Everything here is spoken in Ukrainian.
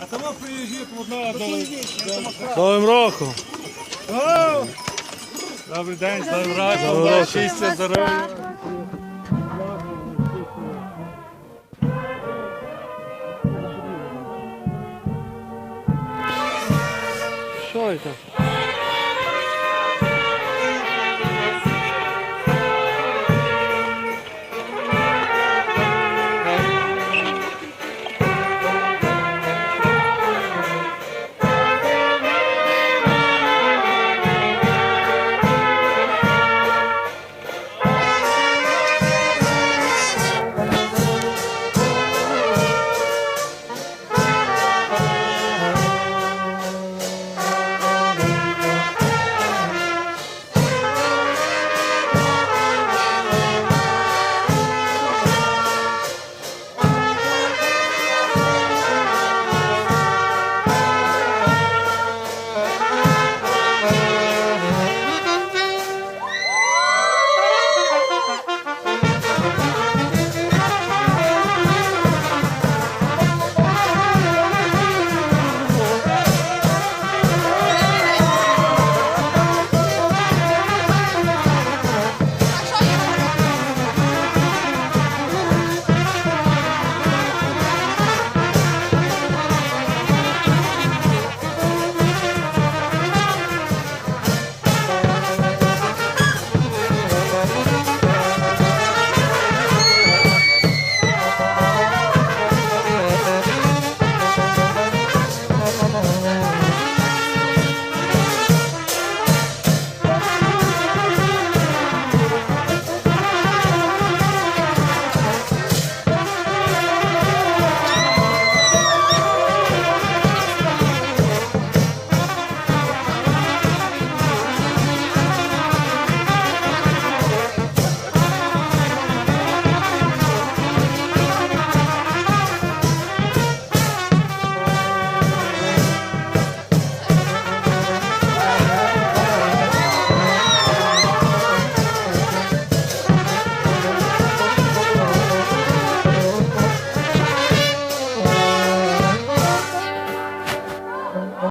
А тому приїжджає одна до... Новим роком! Добрий день, здоров'я, роком, Доброго. щастя, здоров'я. Що це?